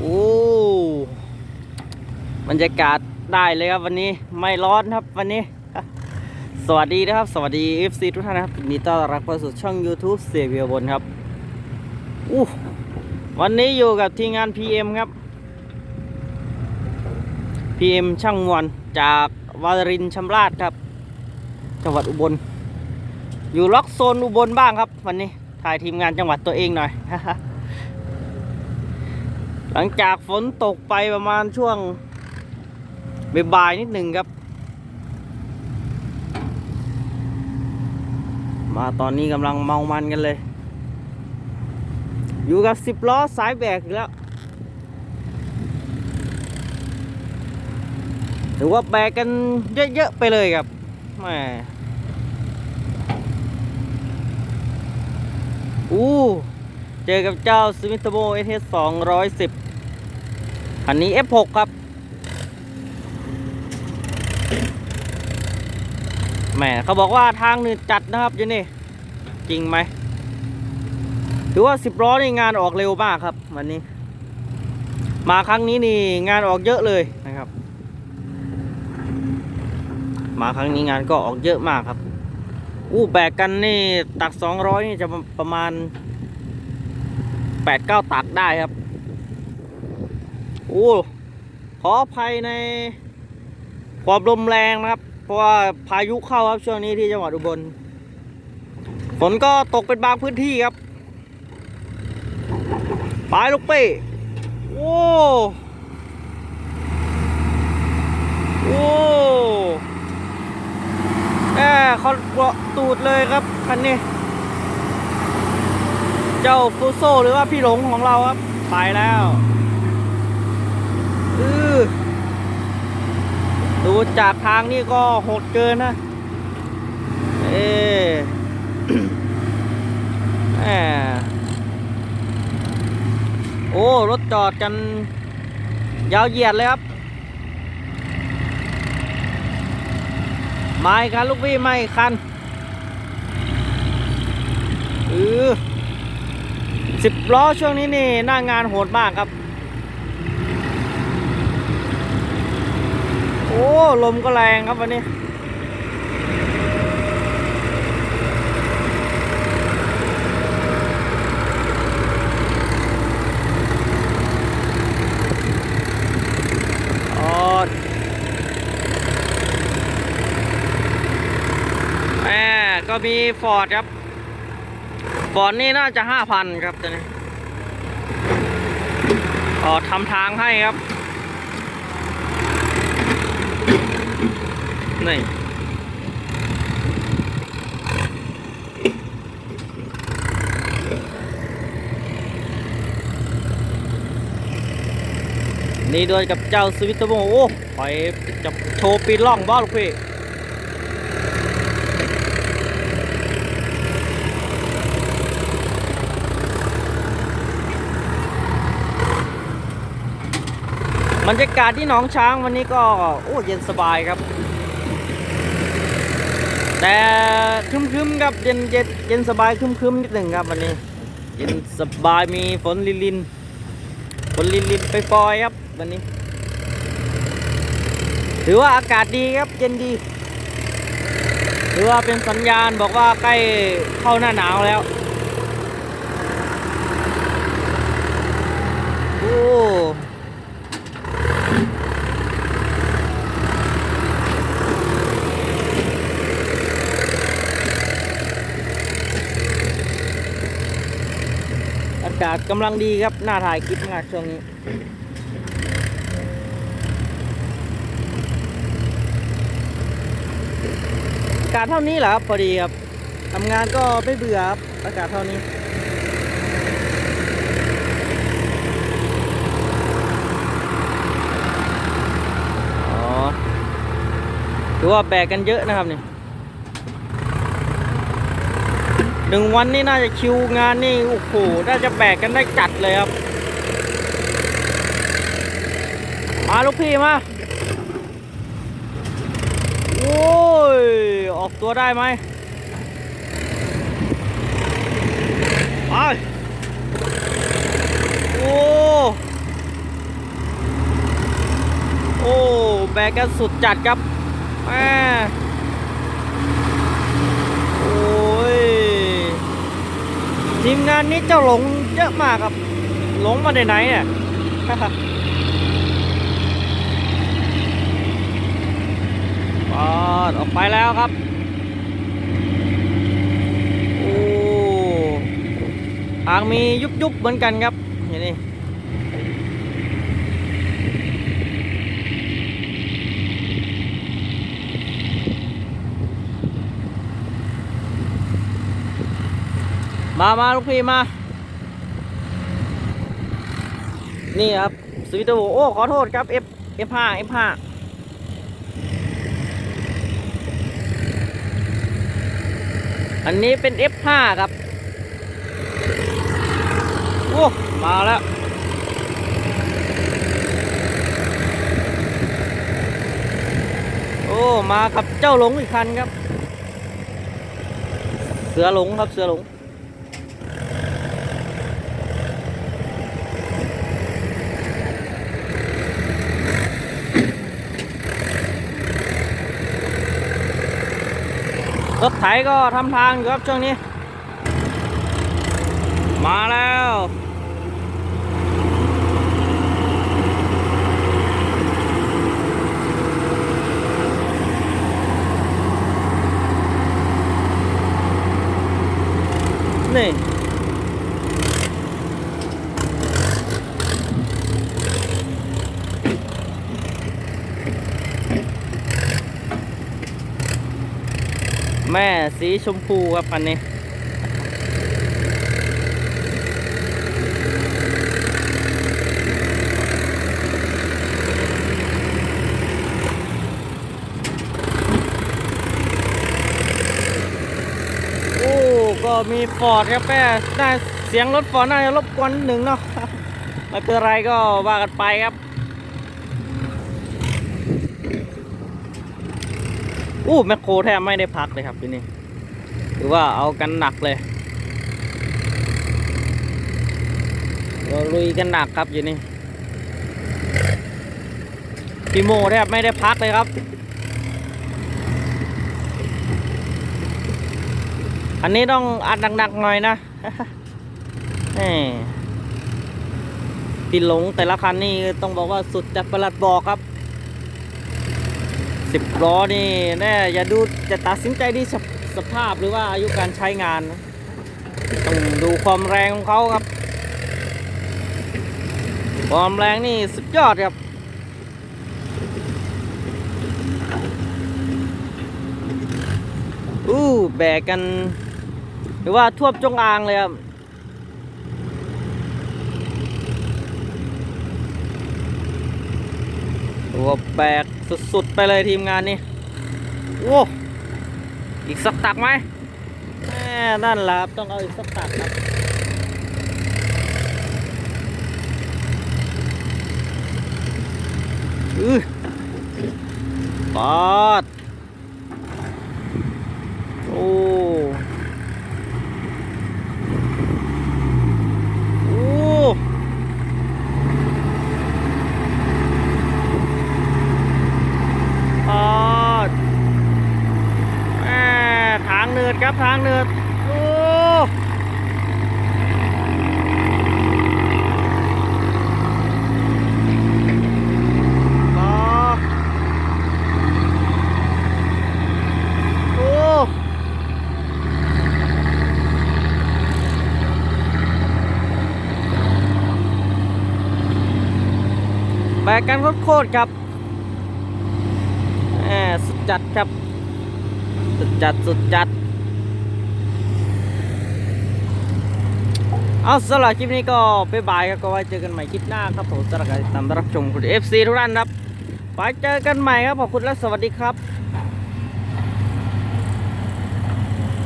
โอ้บรรยากาศได้เลยครับวันนี้ไม่ร้อนครับวันนี้ สวัสดีนะครับ สวัสดี FC ทุกท่านนะครับยินดีต้อนรับเข้าสู่ช่อง YouTube เสียเวียบนครับอู้วันนี้อยู่กับทีมงาน PM ครับ PM ช่างมวลจากวารินชำราบครับ จังหวัดอุบล อยู่ล็อกโซนอุบลบ้างครับ วันนี้ถ่ายทีมงานจังหวัดตัวเองหน่อย ลังจากฝนตกไปประมาณช่วงบ่ายนิดหนึ่งครับ มาตอนนี้กำลังเมามันกันเลย อยู่กับสิบล้อสายแบกอีกแล้วถือว่าแบกกันเยอะๆไปเลยครับแหมอู้ เจอกับเจ้าสมิธโบเอเทสสองร้อยสิบ คันนี้ F6 ครับ แหมเขาบอกว่าทางหนืดจัดนะครับเจนี่ จริงไหม ถือว่าสิบล้อนี่งานออกเร็วมากครับ วันนี้ มาครั้งนี้นี่งานออกเยอะเลยนะครับ มาครั้งนี้งานก็ออกเยอะมากครับอู้แบกกันนี่ตักสองร้อยนี่จะประมาณแปดเก้าตักได้ครับ อู้ขออภัยในความลมแรงนะครับ เพราะว่าพายุเข้าครับช่วงนี้ที่จังหวัดอุบลฝนก็ตกเป็นบางพื้นที่ครับปลายลูกเป้โอ้โอ้แหมเขาเกาะตูดเลยครับคันนี้ เจ้าฟูโซหรือว่าพี่หลงของเราครับ ไปแล้ว อือดูจากทางนี่ก็โหดเกินนะ เอ๊ะแหมโอ้ รถจอดกัน ยาวเหยียดเลยครับ ไม่คันลูกพี่ไม่คันเออสิบล้อช่วงนี้นี่หน้างานโหดมากครับ โอ้ ลมก็แรงครับวันนี้อ๋อแม่ก็มีฟอร์ดครับ ฟอร์ดนี่น่าจะห้าพันครับตัวนี้อ๋อทำทางให้ครับ นี่นี่ด้วยกับเจ้าสวิตเตอร์โมโอ้ไปจะโชว์ปีนล่องบ้าลูกพี่ บรรยากาศที่หนองช้างวันนี้ก็โอ้เย็นสบายครับ แต่คึมๆครับเย็นเย็นเย็นสบายคึมๆนิดหนึ่งครับวันนี้ เย็นสบายมีฝนลินลินๆฝนลินลินๆไปปล่อยครับวันนี้ ถือว่าอากาศดีครับเย็นดีถือว่าเป็นสัญญาณบอกว่าใกล้เข้าหน้าหนาวแล้วโอ้ากาศกำลังดีครับน่าถ่ายคลิปมากช่วงนี้อากาศเท่านี้เหรอครับพอดีครับทำงานก็ไม่เบื่อครับอากาศเท่านี้อ๋อถือว่าแบกกันเยอะนะครับเนี่ย หนึ่งวันนี่น่าจะคิวงานนี่โอ้โหน่าจะแบกกันได้จัดเลยครับ มาลูกพี่มาโอ้ยออกตัวได้ไหมไปโอ้โอ้แบกกันสุดจัดครับแม่ มงานนี้เจ้าหลงเยอะมากครับ หลงมาได้ไหนเนี่ยปอดออกไปแล้วครับ โอ้ทางมียุบยุบๆเหมือนกันครับอย่างนี้ มามาลูกพี่มา นี่ครับสวิตเตอร์โอ้ ขอโทษครับ F F5 F5 อันนี้เป็น F5 ครับ โอ้ มาแล้วโอ้ มากับเจ้าหลงอีกคันครับ เสือหลงครับ เสือหลง รถไถก็ทำทางอยู่ครับช่วงนี้ มาแล้วนี่ แม่สีชมพูครับอันนี้ โอ้ ก็มีฟอร์ดครับแม่ได้เสียงรถฟอร์ดน่าจะรบกวนนิดหนึ่งเนาะไม่เป็นไรก็ว่ากันไปครับ อู้แมคโครแทบไม่ได้พักเลยครับที่นี่หรือว่าเอากันหนักเลยเราลุยกันหนักครับอยู่นี่พี่โมแทบไม่ได้พักเลยครับ อันนี้ต้องอัดหนักๆหน่อยนะแหมพี่หลงแต่ละคันนี่ต้องบอกว่าสุดจัดประหลัดบอกครับ สิบล้อนี่แน่อย่าดูจะตัดสินใจที่สภสภาพหรือว่าอายุการใช้งาน ต้องดูความแรงของเขาครับ ความแรงนี่สุดยอดครับอู้แบกกัน หรือว่าท่วมจงอางเลยครับ ตัวแบกสุดๆ ไปเลยทีมงานนี่โอ้อีกสักตักไหมแม่นั่นแหละครับต้องเอาอีกสักตักครับอือปอด โอ้ โอ้ ปอดแม่ทางเนืด ครับทางเนืดโอ้ปอโอ้แบกกันโคตรครับแหมสุดจัดครับ สุดจัด สุดจัด เอาสำหรับคลิปนี้ก็บ๊ายบายครับก็ไว้เจอกันใหม่คลิปหน้าครับผมสำหรับการติดตามรับชมคุณเอฟซีทุกท่านครับไว้เจอกันใหม่ครับขอบคุณและสวัสดีครับ